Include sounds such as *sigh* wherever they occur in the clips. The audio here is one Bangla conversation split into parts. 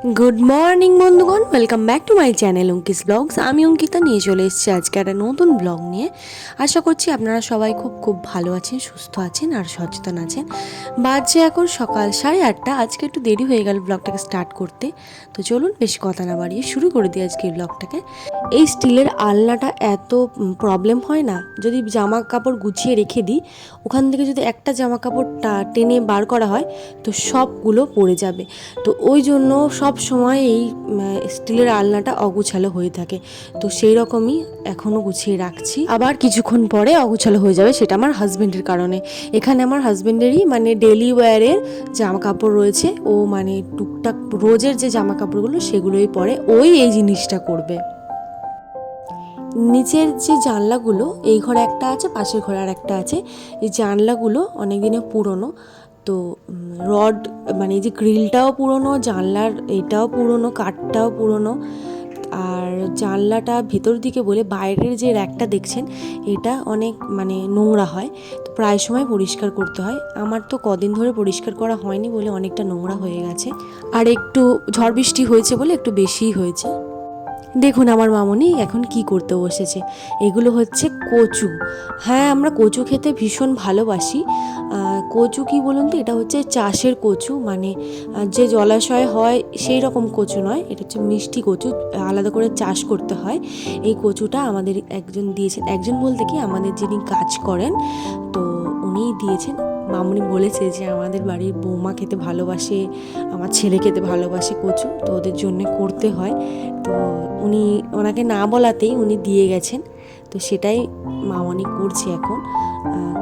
গুড মর্নিং বন্ধুগণ. Welcome back to my channel Ankis vlogs আমি অঙ্কিতা, নিয়ে চলে এসেছি আজকে একটা নতুন ব্লগ নিয়ে। আশা করছি আপনারা সবাই খুব খুব ভালো আছেন, সুস্থ আছেন আর সচেতন আছেন। বাজছে এখন সকাল সাড়ে আটটা। আজকে একটু দেরি হয়ে গেল ব্লগটাকে স্টার্ট করতে। তো চলুন, বেশি কথা না বাড়িয়ে শুরু করে দিই আজকে ব্লগটাকে এই স্টিলের আলনাটা এত প্রবলেম হয় না। যদি জামা কাপড় গুছিয়ে রেখে দিই, ওখান থেকে যদি একটা জামা কাপড় টেনে বার করা হয়, তো সবগুলো পড়ে যাবে। তো ওই জন্য সব সময় এই স্টিলের আলনাটা অগুছালো হয়ে থাকে। তো সেই রকমই এখনও গুছিয়ে রাখছি। আবার কিছুক্ষণ পরে অগুছালো হয়ে যাবে সেটা আমার হাজব্যান্ডের কারণে। এখানে আমার হাজবেন্ডেরই মানে ডেলি ওয়্যারের জামা কাপড় রয়েছে। ও মানে টুকটাক রোজের যে জামা কাপড়গুলো সেগুলোই পরে, ওই এই জিনিসটা করবে। নিচের যে জানলাগুলো, এই ঘরে একটা আছে, পাশের ঘরে আর একটা আছে। এই জানলাগুলো অনেক দিনের পুরনো। তো রড মানে এই যে গ্রিলটাও পুরনো, জানলার এটাও পুরনো, কাঠটাও পুরনো, আর জানলাটা ভেতর দিকে বলে বাইরের যে র্যাকটা দেখছেন, এটা অনেক মানে নোংরা হয়, তো প্রায় সময় পরিষ্কার করতে হয়। আমার তো কদিন ধরে পরিষ্কার করা হয়নি বলে অনেকটা নোংরা হয়ে গেছে। আর একটু ঝড় বৃষ্টি হয়েছে বলে একটু বেশিই হয়েছে। দেখুন আমার মামনি এখন কি করতে বসেছে। এগুলো হচ্ছে কচু। হ্যাঁ আমরা কচু খেতে ভীষণ ভালোবাসি। কচু কি বলুন তো? এটা হচ্ছে চাষের কচু। মানে যে জলাশয় হয় সেই রকম কচু নয়। এটা হচ্ছে মিষ্টি কচু। আলাদা করে চাষ করতে হয়। এই কচুটা আমাদের একজন দিয়েছেন। একজন বলতে কি, আমাদের যিনি কাজ করেন, তো উনিই দিয়েছেন। মামুনি বলেছে যে আমাদের বাড়ির বৌমা খেতে ভালোবাসে, আমার ছেলে খেতে ভালোবাসে কচু, তো ওদের জন্যে করতে হয়। তো উনি, ওনাকে না বলাতেই উনি দিয়ে গেছেন। তো সেটাই মামনি করছে এখন।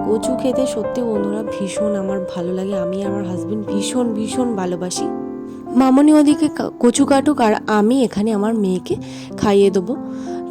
কচু খেতে সত্যি বন্ধুরা ভীষণ আমার ভালো লাগে। আমি আমার হাজবেন্ড ভীষণ ভীষণ ভালোবাসি। মামনি ওদিকে কচু কাটুক আর আমি এখানে আমার মেয়েকে খাইয়ে দেবো।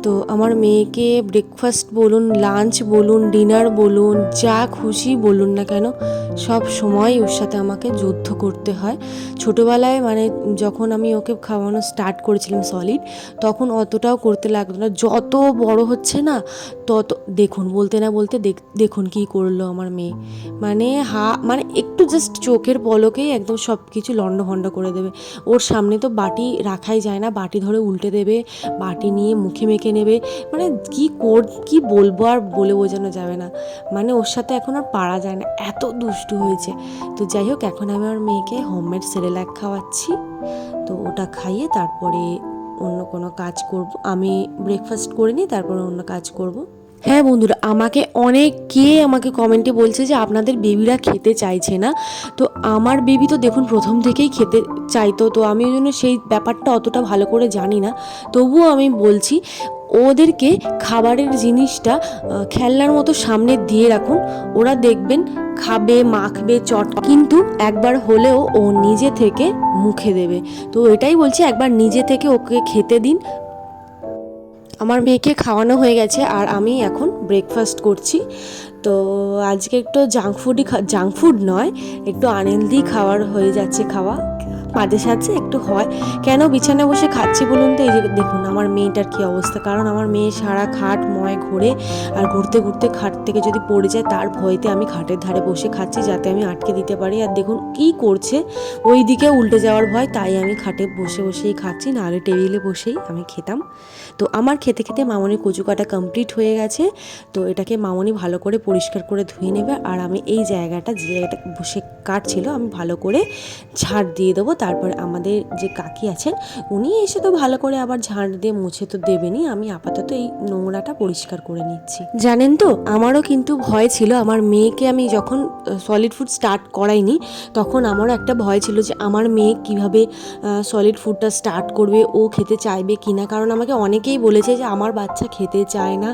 তো আমার মেয়েকে ব্রেকফাস্ট বলুন লাঞ্চ বলুন ডিনার বলুন, যা খুশি বলুন না কেন, সব সময় ওর সাথে আমাকে যুদ্ধ করতে হয়। ছোটোবেলায় মানে যখন আমি ওকে খাওয়ানো স্টার্ট করেছিলাম সলিড তখন অতটাও করতে লাগতো না। যত বড় হচ্ছে না, তত, দেখুন, বলতে না বলতে দেখ- দেখুন কি করল আমার মেয়ে। মানে হা মানে একটু জাস্ট চোখের পলকেই একদম সব কিছু লণ্ডভণ্ড করে দেবে। ওর সামনে তো বাটি রাখাই যায় না, বাটি ধরে উল্টে দেবে, বাটি নিয়ে মুখে মেখে নেবে। মানে কি কর, কি বলব আর বলে বোঝানো যাবে না। মানে ওর সাথে এখন আর পারা যায় না, এত দুষ্টু হয়েছে। তো যাই হোক, এখন আমি আমার মেয়েকে হোমমেড সেরেলাক খাওয়াচ্ছি। তো ওটা খাইয়ে তারপরে অন্য কোনো কাজ করব। আমি ব্রেকফাস্ট করে নিই, তারপরে অন্য কাজ করব। হ্যাঁ বন্ধুরা, আমাকে অনেকে আমাকে কমেন্টে বলছে যে আপনাদের বেবিরা খেতে চাইছে না। তো আমার বেবি তো দেখুন প্রথম থেকেই খেতে চাইতো। তো আমি ওই জন্য সেই ব্যাপারটা অতটা ভালো করে জানি না। তবুও আমি বলছি ওদেরকে খাবারের জিনিসটা খেলনার মতো সামনে দিয়ে রাখুন। ওরা দেখবেন খাবে, মাখবে, চট কিন্তু একবার হলেও ও নিজে থেকে মুখে দেবে। তো এটাই বলছি, একবার নিজে থেকে ওকে খেতে দিন। আমার মেয়েকে খাওয়ানো হয়ে গেছে আর আমি এখন ব্রেকফাস্ট করছি। তো আজকে একটু জাঙ্ক ফুডই জাঙ্ক ফুড নয়, একটু আনহেলদি খাবার হয়ে যাচ্ছে খাওয়া। মাঝে সাঝে একটু হয়। কেন বিছানায় বসে খাচ্ছি বলুন তো? এই যে দেখুন, আমার মেয়েটার কি অবস্থা? কারণ আমার মেয়ে সারা খাট ময় ঘুরে আর ঘুরতে ঘুরতে খাট থেকে যদি পড়ে যায়, তার ভয়তে আমি খাটের ধারে বসে খাচ্ছি যাতে আমি আটকে দিতে পারি। আর দেখুন কি করছে ওই দিকে উল্টে যাওয়ার ভয়, তাই আমি খাটে বসে বসেই খাচ্ছি, নাহলে টেবিলে বসেই আমি খেতাম। তো আমার খেতে খেতে মামনির কচু কাটা কমপ্লিট হয়ে গেছে, তো এটাকে মামনি ভালো করে পরিষ্কার করে ধুয়ে নেবে। আর আমি এই জায়গাটা, যে জায়গাটা বসে কাটছিল, আমি ভালো করে ঝাড় দিয়ে দেবো। তারপর আমাদের যে কাকি আছেন, উনি এসে তো ভালো করে আবার ঝাড় দিয়ে মুছে তো দেবেনি আমি আপাতত এই নোংরাটা পরিষ্কার করে নিচ্ছি। জানেন তো, আমারও কিন্তু ভয় ছিল, আমার মেয়েকে আমি যখন সলিড ফুড স্টার্ট করাইনি, তখন আমারও একটা ভয় ছিল যে আমার মেয়ে কীভাবে সলিড ফুডটা স্টার্ট করবে, ও খেতে চাইবে কি না কারণ আমাকে অনেকেই বলেছে যে আমার বাচ্চা খেতে চায় না,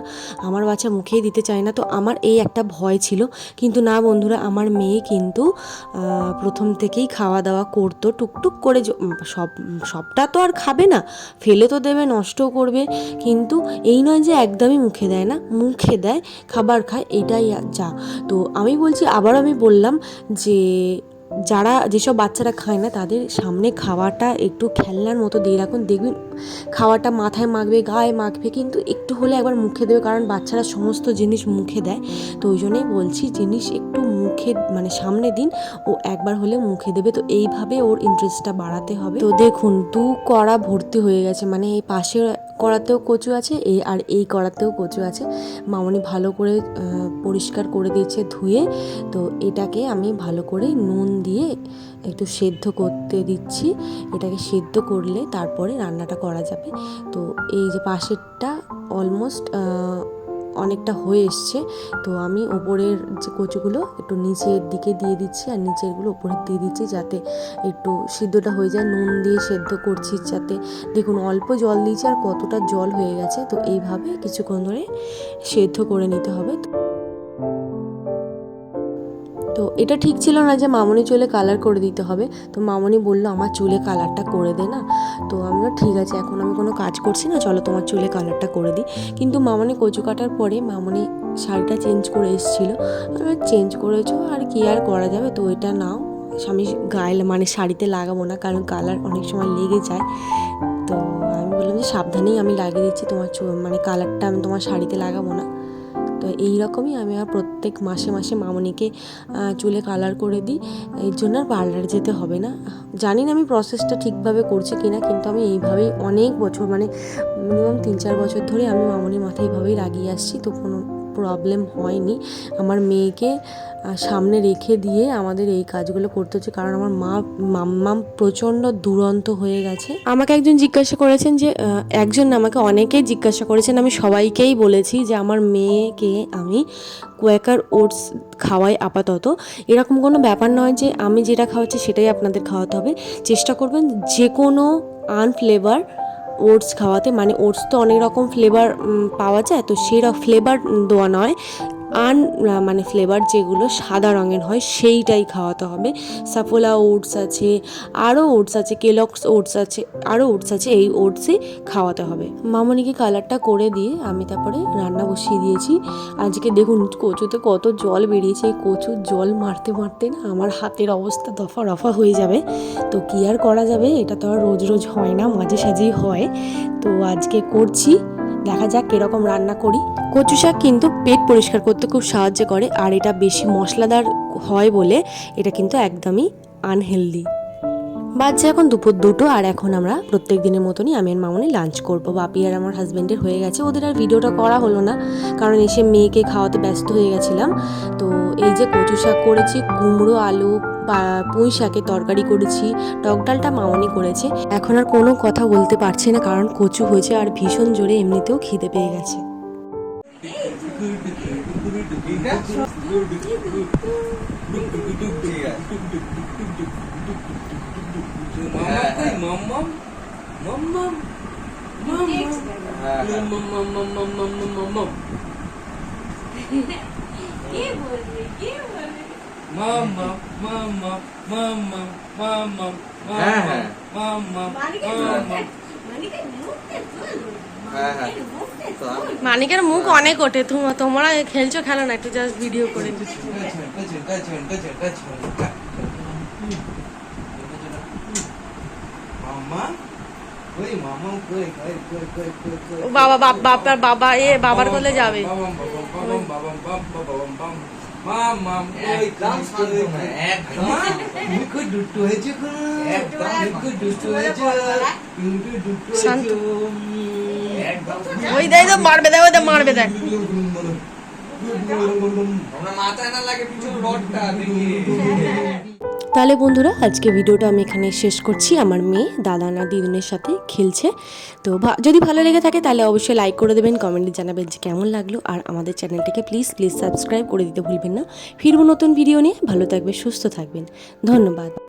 আমার বাচ্চা মুখেই দিতে চায় না। তো আমার এই একটা ভয় ছিল। কিন্তু না বন্ধুরা, আমার মেয়ে কিন্তু প্রথম থেকেই খাওয়া দাওয়া করতো, টুকটুক করে সব, সবটা তো আর খাবে না, ফেলে তো দেবে নষ্টও করবে। কিন্তু এই নয় যে একদমই মুখে দেয় না, মুখে দেয়, খাবার খায়, এটাই যা। তো আমি বলছি, আবার আমি বললাম যে, যারা যেসব বাচ্চারা খায় না, তাদের সামনে খাওয়াটা একটু খেলনার মতো দিয়ে রাখুন। দেখবেন খাওয়াটা মাথায় মাখবে, গায়ে মাখবে, কিন্তু একটু হলে একবার মুখে দেবে, কারণ বাচ্চারা সমস্ত জিনিস মুখে দেয়। তো ওই জন্যই বলছি, জিনিস একটু মুখে মানে সামনে দিন, ও একবার হলে মুখে দেবে। তো এইভাবে ওর ইন্টারেস্টটা বাড়াতে হবে। তো দেখুন, দু কড়া ভর্তি হয়ে গেছে মানে এই পাশে কড়াতেও কচু আছে, এই আর এই কড়াতেও কচু আছে। মামনি ভালো করে পরিষ্কার করে দিয়েছে ধুয়ে। তো এটাকে আমি ভালো করে নুন দিয়ে একটু সেদ্ধ করতে দিচ্ছি। এটাকে সেদ্ধ করলে তারপরে রান্নাটা করা যাবে। তো এই যে পাশেরটা অলমোস্ট অনেকটা হয়ে এসছে। তো আমি ওপরের যে কচুগুলো একটু নিচের দিকে দিয়ে দিচ্ছি আর নিচেরগুলো ওপরে দিয়ে দিচ্ছি যাতে একটু সিদ্ধটা হয়ে যায়। নুন দিয়ে সেদ্ধ করছি যাতে দেখুন অল্প জল দিয়েছি আর কতটা জল হয়ে গেছে। তো এইভাবে কিছুক্ষণ ধরে সেদ্ধ করে নিতে হবে। এটা ঠিক ছিল না যে মামনি চুলে কালার করে দিতে হবে। তো মামনি বলল, আমার চুলে কালারটা করে দে না। তো আমিও ঠিক আছে, এখন আমি কোনো কাজ করছি না, চলো তোমার চুলে কালারটা করে দিই। কিন্তু মামনি কচু কাটার পরে মামনি শাড়িটা চেঞ্জ করে এসেছিল। আমি চেঞ্জ করেছ, আর কি আর করা যাবে? তো এটা নাও। আমি গায়ে মানে শাড়িতে লাগাবো না, কারণ কালার অনেক সময় লেগে যায়। তো আমি বললাম যে সাবধানেই আমি লাগিয়ে দিচ্ছি, তোমার মানে কালারটা আমি তোমার শাড়িতে লাগাবো না। তো এই রকমই আমি আর প্রত্যেক মাসে মাসে মামনিকে চুলে কালার করে দিই। এর জন্য আর পার্লার যেতে হবে না। জানি না আমি প্রসেসটা ঠিকভাবে করছি কি না কিন্তু আমি এইভাবেই অনেক বছর মানে মিনিমাম তিন চার বছর ধরে আমি মামনির মাথায় এইভাবেই লাগিয়ে আসছি। তো কোনো প্রবলেম হয়নি। আমার মেয়েকে সামনে রেখে দিয়ে আমাদের এই কাজগুলো করতে হচ্ছে। কারণ আমার মা, মাম্মাম প্রচণ্ড দুরন্ত হয়ে গেছে। আমাকে একজন জিজ্ঞাসা করেছেন যে একজন আমাকে অনেকেই জিজ্ঞাসা করেছেন। আমি সবাইকেই বলেছি যে, আমার মেয়েকে আমি কোয়াকার ওটস খাওয়াই আপাতত। এরকম কোনো ব্যাপার নয় যে, আমি যেটা খাওয়াচ্ছি সেটাই আপনাদের খাওয়াতে হবে। চেষ্টা করবেন যে কোনো আনফ্লেভার ওটস খাওয়াতে মানে ওটস তো অনেক রকম ফ্লেভার পাওয়া যায়, তো সেই ফ্লেভার দেওয়া নয়। আন মানে ফ্লেভার যেগুলো সাদা রঙের হয় সেইটাই খাওয়াতে হবে। সাফোলা ওটস আছে আরও ওটস আছে কেলক্স ওটস আছে আরও ওটস আছে, এই ওটসই খাওয়াতে হবে। মামনিকে কালারটা করে দিয়ে আমি তারপরে রান্না বসিয়ে দিয়েছি। আজকে দেখুন কচুতে কত জল বেরিয়েছে, এই কচুর জল মারতে মারতে না আমার হাতের অবস্থা দফা রফা হয়ে যাবে। তো কি আর করা যাবে? এটা তো আর রোজ রোজ হয় না, মাঝে সাঝেই হয়। তো আজকে করছি। দেখা যাক কীরকম রান্না করি। কচু শাক কিন্তু পেট পরিষ্কার করতে খুব সাহায্য করে, আর এটা বেশি মশলাদার হয় বলে এটা কিন্তু একদমই আনহেলদি বাজছে এখন দুপুর দুটো, আর এখন আমরা প্রত্যেক দিনের মতনই আমি আর মামনি লাঞ্চ করব। বাপি আর আমার হাজব্যান্ডের হয়ে গেছে, ওদের আর ভিডিওটা করা হলো না, কারণ এসে মেয়েকে খাওয়াতে ব্যস্ত হয়ে গেছিলাম। তো এই যে কচু শাক করেছি, কুমড়ো, আলু পুঁই শাকের তরকারি করেছি, টক ডালটা মামনি করেছে। এখন আর কোনো কথা বলতে পারছি না, কারণ কচু হয়েছে আর ভীষণ জোরে এমনিতেও খিদে পেয়ে গেছে। মাম্মাম মাম্মাম মানিকের মুখ অনেক ওঠে তোমরা খেলছো খেলো না একটু জাস্ট ভিডিও করে মামা বাবা বাবা এ বাবার কোলে যাবে। ওই। মারবে দেখ ওই মারবে দেখ মাথায় না লাগে পিছনে রডটা *laughs* তাহলে বন্ধুরা, আজকে ভিডিওটা আমি এখানে শেষ করছি। আমার মেয়ে দাদা না দিদুনের সাথে খেলছে। তো যদি ভালো লেগে থাকে তাহলে অবশ্যই লাইক করে দেবেন কমেন্টে জানাবেন যে কেমন লাগল। আর আমাদের চ্যানেলটাকে প্লিজ প্লিজ সাবস্ক্রাইব করে দিতে ভুলবেন না। ফিরবো নতুন ভিডিও নিয়ে। ভালো থাকবে সুস্থ থাকবেন। ধন্যবাদ।